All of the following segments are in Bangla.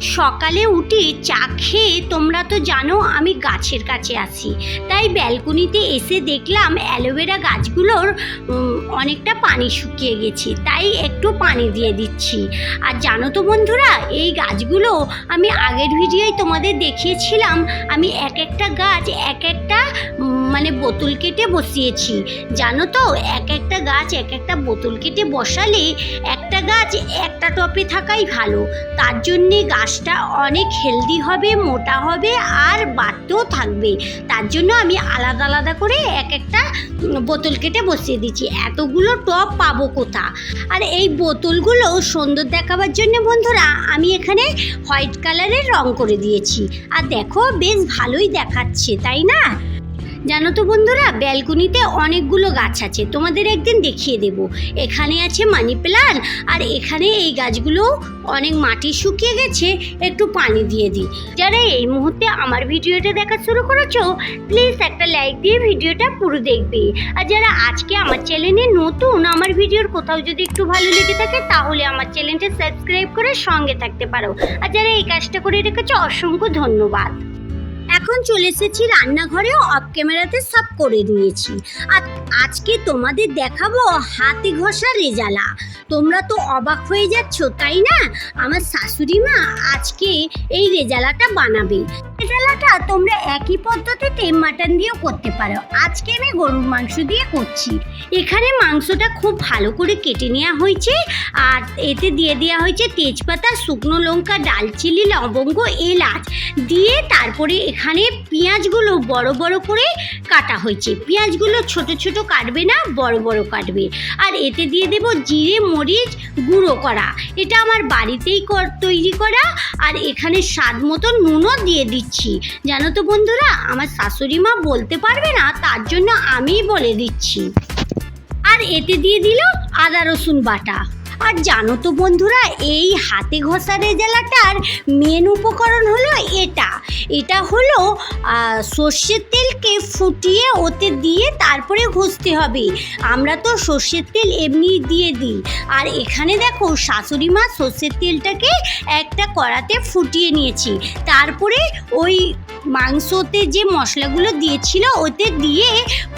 সকালে উঠে চা খেয়ে, তোমরা তো জানো আমি গাছের কাছে আসি তাই ব্যালকনিতে এসে দেখলাম অ্যালোভেরা গাছগুলোর অনেকটা পানি শুকিয়ে গেছে। তাই একটু পানি দিয়ে দিচ্ছি। আর জানো তো বন্ধুরা, এই গাছগুলো আমি আগের ভিডিওয় তোমাদের দেখিয়েছিলাম। আমি এক একটা গাছ এক একটা মানে বোতল কেটে বসিয়েছি। জানো তো, এক একটা গাছ এক একটা বোতল কেটে বসালে একটা গাছ একটা টপে থাকাই ভালো। তার জন্যে গাছটা অনেক হেলদি হবে, মোটা হবে আর বাড়তেও থাকবে। তার জন্য আমি আলাদা আলাদা করে এক একটা বোতল কেটে বসিয়ে দিচ্ছি। এতগুলো টপ পাবো কোথা? আর এই বোতলগুলো সুন্দর দেখাবার জন্য বন্ধুরা, আমি এখানে হোয়াইট কালারের রং করে দিয়েছি। আর দেখো, বেশ ভালোই দেখাচ্ছে, তাই না? জানো তো বন্ধুরা, ব্যালকনিতে অনেকগুলো গাছ আছে। তোমাদের একদিন দেখিয়ে দেব। এখানে আছে মানি প্লান্ট, আর এখানে এই গাছগুলো অনেক মাটি শুকিয়ে গেছে, একটু পানি দিয়ে দিই। যারা এই মুহূর্তে আমার ভিডিওটা দেখা শুরু করেছ প্লিজ একটা লাইক দিয়ে ভিডিওটা পুরো দেখবে। আর যারা আজকে আমার চ্যানেলে নতুন, আমার ভিডিওর কোথাও যদি একটু ভালো লেগে থাকে, তাহলে আমার চ্যানেলটা সাবস্ক্রাইব করে সঙ্গে থাকতে পারো। আর যারা এই কাজটা করে রেখেছো, অসংখ্য ধন্যবাদ। এখন চলে এসেছি রান্নাঘরেও অফ ক্যামেরাতে সব করে দিয়েছি। আর আজকে তোমাদের দেখাবো হাতে ঘষা রেজালা। তোমরা তো অবাক হয়ে যাচ্ছ, তাই না? আমার শাশুড়ি মা আজকে এই রেজালাটা বানাবে। রেজালাটা তোমরা একই পদ্ধতিতে মাটন দিয়েও করতে পারো। আজকে আমি গরুর মাংস দিয়ে করছি। এখানে মাংসটা খুব ভালো করে কেটে নেওয়া হয়েছে আর এতে দিয়ে দেওয়া হয়েছে তেজপাতা, শুকনো লঙ্কা, ডালচিনি, লবঙ্গ, এলাচ দিয়ে তারপরে এখানে পেঁয়াজগুলো বড় বড় করে কাটা হয়েছে। পেঁয়াজগুলো ছোট ছোট কাটবে না, বড় বড় কাটবে। আর এতে দিয়ে দেব জিরে, মরিচ, গুঁড়ো করা। এটা আমার বাড়িতেই তৈরি করা। আর এখানে স্বাদ মতো নুনও দিয়ে দিচ্ছি। জানো তো বন্ধুরা, আমার শাশুড়ি মা বলতে পারবে না, তার জন্য আমিই বলে দিচ্ছি। আর এতে দিয়ে দিল আদা রসুন বাটা। আর জানো তো বন্ধুরা, এই হাতে ঘষা রেজালাটার মেন উপকরণ হলো এটা। এটা হলো সর্ষের তেলকে ফুটিয়ে ওতে দিয়ে তারপরে ঘষতে হবে। আমরা তো সর্ষের তেল এমনি দিয়ে দিই। আর এখানে দেখো, শাশুড়ি মা সর্ষের তেলটাকে একটা কড়াতে ফুটিয়ে নিয়েছি। তারপরে ওই মাংসতে যে মশলাগুলো দিয়েছিল, ওতে দিয়ে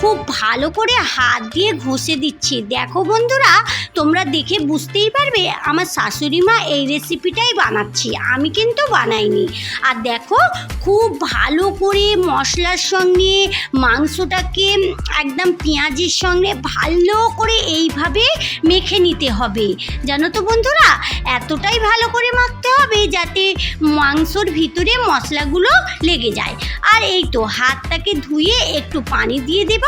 খুব ভালো করে হাত দিয়ে ঘষে দিচ্ছি। দেখো বন্ধুরা, তোমরা দেখে বুঝতেই পারবে, আমার শাশুড়ি মা এই রেসিপিটাই বানাচ্ছি। আমি কিন্তু বানাইনি। আর দেখো, খুব ভালো করে মশলার সঙ্গে, মাংসটাকে একদম পেঁয়াজের সঙ্গে ভালো করে এইভাবে মেখে নিতে হবে। জানো তো বন্ধুরা, এতটাই ভালো করে মাখতে হবে যাতে মাংসর ভিতরে মশলাগুলো লেগে যায়। আর এই তো হাতটাকে ধুয়ে একটু পানি দিয়ে দেব,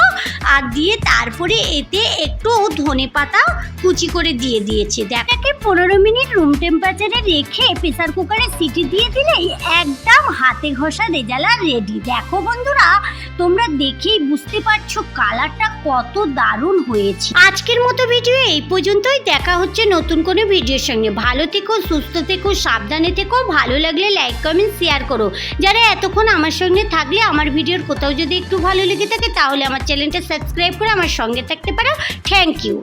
আর দিয়ে তারপরে এতে একটু ধনে পাতাও কুচি করে দিয়ে দিয়েছে। দেখাকে পনেরো মিনিট রুম টেম্পারেচারে রেখে প্রেসার কুকারে সিটি দিয়ে দিলেই একদম হাতে ঘষা রেজালা রেডি দেখো বন্ধুরা, তোমরা দেখেই বুঝতে পারছ কালারটা কত দারুণ হয়েছে। আজকের মতো ভিডিও এই পর্যন্তই। দেখা হচ্ছে নতুন কোনো ভিডিওর সঙ্গে। ভালো থেকো, সুস্থ থেকো, সাবধানে থেকো। ভালো লাগলে লাইক কমেন্ট শেয়ার করো। যারা এতক্ষণ আমার সঙ্গে থাকলে, আমার ভিডিওর কোথাও যদি একটু ভালো লেগে থাকে, তাহলে আমার চ্যানেলটা সাবস্ক্রাইব করে আমার সঙ্গে থাকতে পারো। Thank you